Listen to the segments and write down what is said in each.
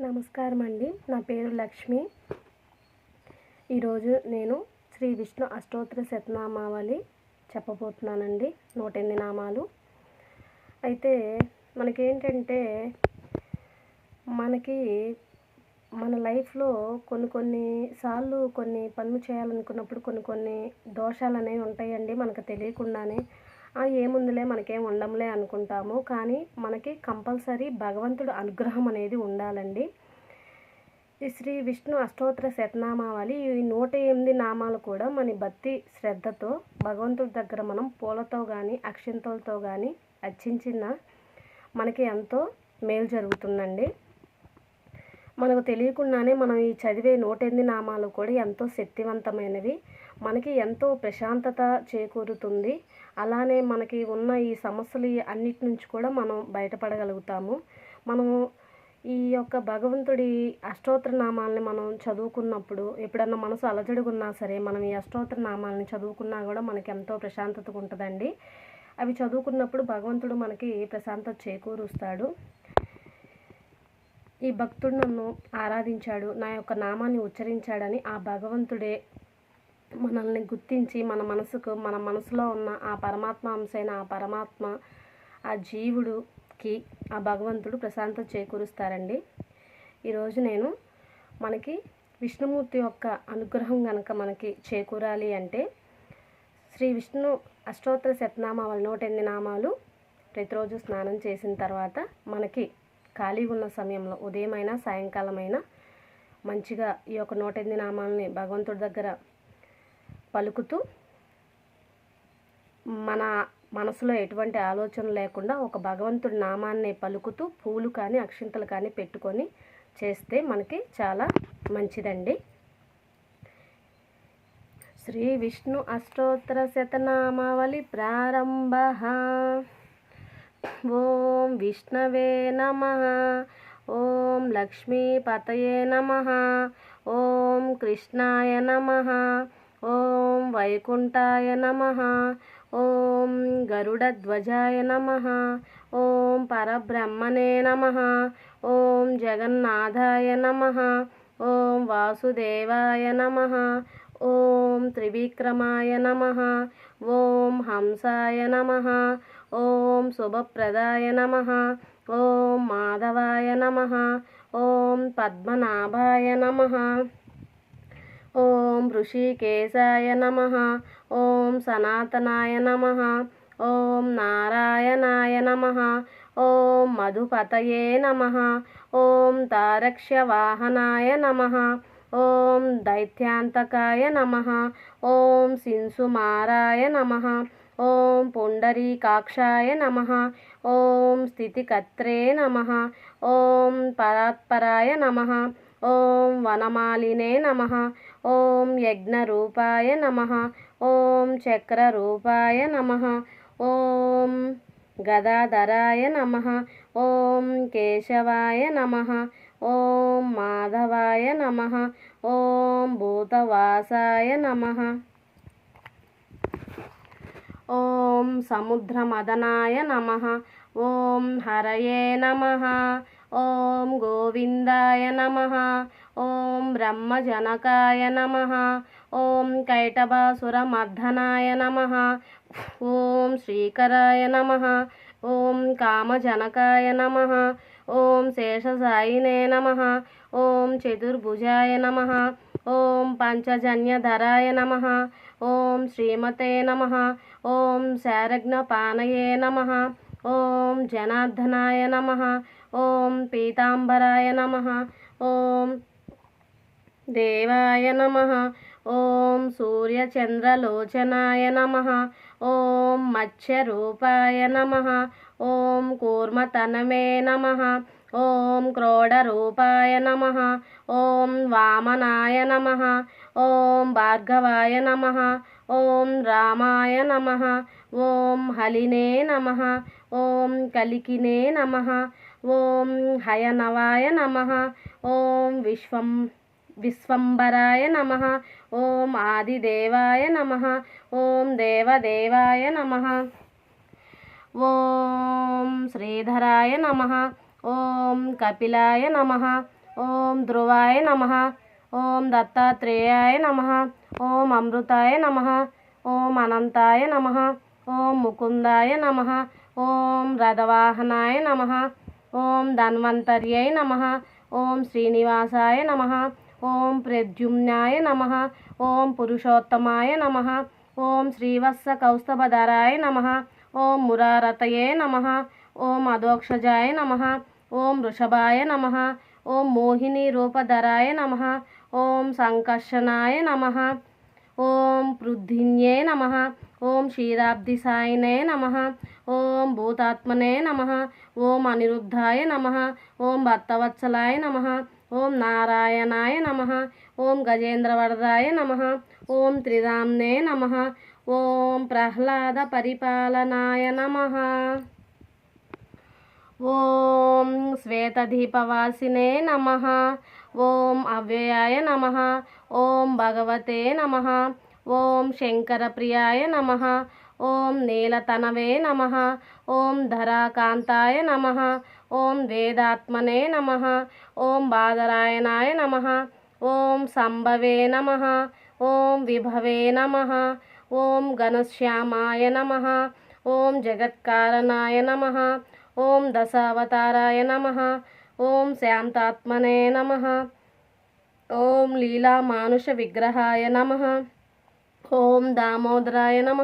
నమస్కారం అండి నా పేరు లక్ష్మి. ఈరోజు నేను శ్రీ విష్ణు అష్టోత్తర శతనామావళి చెప్పబోతున్నానండి. నూట ఎనిమిది నామాలు. అయితే మనకేంటంటే మనకి మన లైఫ్లో కొన్ని కొన్ని సార్లు కొన్ని పనులు చేయాలనుకున్నప్పుడు కొన్ని కొన్ని దోషాలు అనేవి ఉంటాయండి మనకు తెలియకుండానే. ఏముందిలే మనకేం ఉండంలే అనుకుంటాము. కానీ మనకి కంపల్సరీ భగవంతుడు అనుగ్రహం అనేది ఉండాలండి. ఈ శ్రీ విష్ణు అష్టోత్తర శతనామావళి ఈ నూట ఎనిమిది నామాలు కూడా మన భక్తి శ్రద్ధతో భగవంతుడి దగ్గర మనం పూలతో కానీ అక్షింతలతో కానీ అర్చించిన మనకి ఎంతో మేలు జరుగుతుందండి. మనకు తెలియకుండానే మనం ఈ చదివే నూట ఎనిమిది నామాలు కూడా ఎంతో శక్తివంతమైనవి. మనకి ఎంతో ప్రశాంతత చేకూరుతుంది. అలానే మనకి ఉన్న ఈ సమస్యలు అన్నిటి నుంచి కూడా మనం బయటపడగలుగుతాము. మనము ఈ యొక్క భగవంతుడి అష్టోత్తర నామాలని మనం చదువుకున్నప్పుడు ఎప్పుడన్నా మనసు అలజడుగున్నా సరే మనం ఈ అష్టోత్తర నామాలని చదువుకున్నా కూడా మనకి ఎంతో ప్రశాంతత ఉంటుందండి. అవి చదువుకున్నప్పుడు భగవంతుడు మనకి ప్రశాంతత చేకూరుస్తాడు. ఈ భక్తుడు నన్ను ఆరాధించాడు నా యొక్క నామాన్ని ఉచ్చరించాడని ఆ భగవంతుడే మనల్ని గుర్తించి మన మనసుకు మన మనసులో ఉన్న ఆ పరమాత్మ అంశైన ఆ పరమాత్మ ఆ జీవుడుకి ఆ భగవంతుడు ప్రశాంతత చేకూరుస్తారండి. ఈరోజు నేను మనకి విష్ణుమూర్తి యొక్క అనుగ్రహం కనుక మనకి చేకూరాలి అంటే శ్రీ విష్ణు అష్టోత్తర శతనామాలు నూట ఎనిమిది నామాలు ప్రతిరోజు స్నానం చేసిన తర్వాత మనకి ఖాళీ ఉన్న సమయంలో ఉదయమైనా సాయంకాలమైనా మంచిగా ఈ యొక్క నూట ఎనిమిది నామాలని భగవంతుడి దగ్గర పలుకుతూ మన మనసులో ఎటువంటి ఆలోచన లేకుండా ఒక భగవంతుడి నామాన్ని పలుకుతూ పూలు కానీ అక్షింతలు కానీ పెట్టుకొని చేస్తే మనకి చాలా మంచిదండి. శ్రీ విష్ణు అష్టోత్తర శతనామావళి ప్రారంభ. ఓం విష్ణవే నమ. ఓం లక్ష్మీపతయే నమ. ఓం కృష్ణాయ నమ. ఓం వైకుంఠాయ నమ. ఓం గరుడధ్వజాయ నమ. ఓం పరబ్రహ్మణే నమ. ఓం జగన్నాథాయ నమ. ఓం వాసుదేవాయ నమ. ఓం త్రివిక్రమాయ నమ. ఓం హంసాయ నమ. ఓం శుభప్రదాయ నమ. ఓం మాధవాయ నమ. ఓం పద్మనాభాయ నమ. ఓం ఋషికేశాయ నమ ఓం సనాతనాయ నమ ఓం నారాయణాయ నమ ఓం మధుపతయే నమ ఓం తారక్ష్యవాహనాయ నమ ఓం దైత్యాంతకాయ నమ ఓం శింసుమారాయ నమ ఓం పుండరీకాక్షాయ నమ ఓం స్థితికత్రే నమ ఓం పరాత్పరాయ నమ ఓం వనమాలినే నమ ఓం యజ్ఞరూపాయ నమ. ఓం చక్రరూపాయ నమ. ఓం గదాధరాయ నమ. ఓం కేశవాయ నమ. ఓం మాధవాయ నమ. ఓం భూతవాసాయ నమ. ఓం సముద్రమదనాయ నమ. ఓం హరయే నమ. ఓం గోవిందాయ నమ ఓం బ్రహ్మజనకాయ నమ ఓం కైటభాసురమర్ధనాయ నమ ఓం శ్రీకరాయ నమ ఓం కామజనకాయ నమ ఓం శేషసాయినే నమ ఓం చతుర్భుజాయ నమ ఓం పంచజన్యధరాయ నమ ఓం శ్రీమతే నమ ఓం శారజ్ఞపానయే నమ ఓం జనార్దనాయ నమ ఓం పీతాంబరాయ నమ ఓం దేవాయ నమ ఓం సూర్యచంద్రలోచనాయ నమ ఓం మత్స్యరూపాయ నమ ఓం కూర్మతనమే నమ ఓం క్రోడరూపాయ నమ ఓం వామనాయ నమ ఓం భార్గవాయ నమ ఓం రామాయ నమ ఓం హలినే నమ ఓం కలికినే నమ ఓం హయనవాయ నమ ఓం విశ్వం విశ్వంబరాయ నమ ఓం ఆదిదేవాయ నమ ఓం దేవదేవాయ నమ ఓం శ్రీధరాయ నమ ఓం కపిలాయ నమ ఓం ధ్రువాయ నమ ఓం దత్తాత్రేయాయ నమ ఓం అమృతాయ నమ ఓం అనంతాయ నమ ఓం ముకుందాయ నమ ఓం రథవాహనాయ నమ ఓం ధన్వంతర్యై నమ ఓం శ్రీనివాసాయ నమ ఓం ప్రద్యుమ్నాయ నమ ఓం పురుషోత్తమాయ నమ ఓం శ్రీవత్స కౌస్తభధరాయ నమ ఓం మురారతయే నమ ఓం అదోక్షజాయ నమ ఓం వృషభాయ నమ ఓం మోహిని రూపధరాయ నమ ఓం సంకర్షణాయ నమ ఓం పృథిన్యే నమ ఓం క్షీరాబ్ది సాయినే నమ ఓం భూతాత్మనే నమ ఓం అనిరుద్ధాయ నమ ఓం భర్తవత్సలాయ నమ ఓం నారాయణాయ నమ ఓం గజేంద్రవరదాయ నమ ఓం త్రిరామ్నే నమ ఓం ప్రహ్లాద పరిపాలనాయ నమ ఓం శ్వేతదీపవాసినే నమ ఓం అవ్యయాయ నమ ఓం భగవతే నమ ఓం శంకరప్రియాయ నమ ఓం నీలతనవే నమ ఓం ధరాకాంతాయ నమ ఓం వేదాత్మనే నమ ఓం బాదరాయణాయ నమ ఓం సంభవే నమ ఓం విభవే నమ ఓం ఘనశ్యామాయ నమ ఓం జగత్కారణాయ నమ ఓం దశావతారాయ నమ ఓం శాంతాత్మనే నమ ఓం లీలా మానుష విగ్రహాయ నమ ఓం దామోదరాయ నమ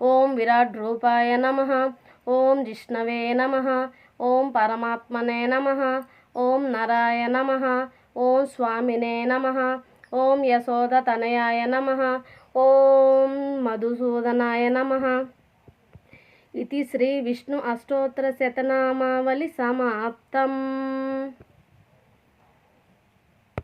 ఓం విరాట్ రూపాయ నమ ఓం జిష్ణవే నమ ఓం పరమాత్మనే నమ ఓం నరాయ నమ ఓం స్వామినే నమ ఓం యశోదతనయాయ నమ ఓం మధుసూదనాయ నమ ఇది శ్రీ విష్ణు అష్టోత్తర శతనామావళి సమాప్తం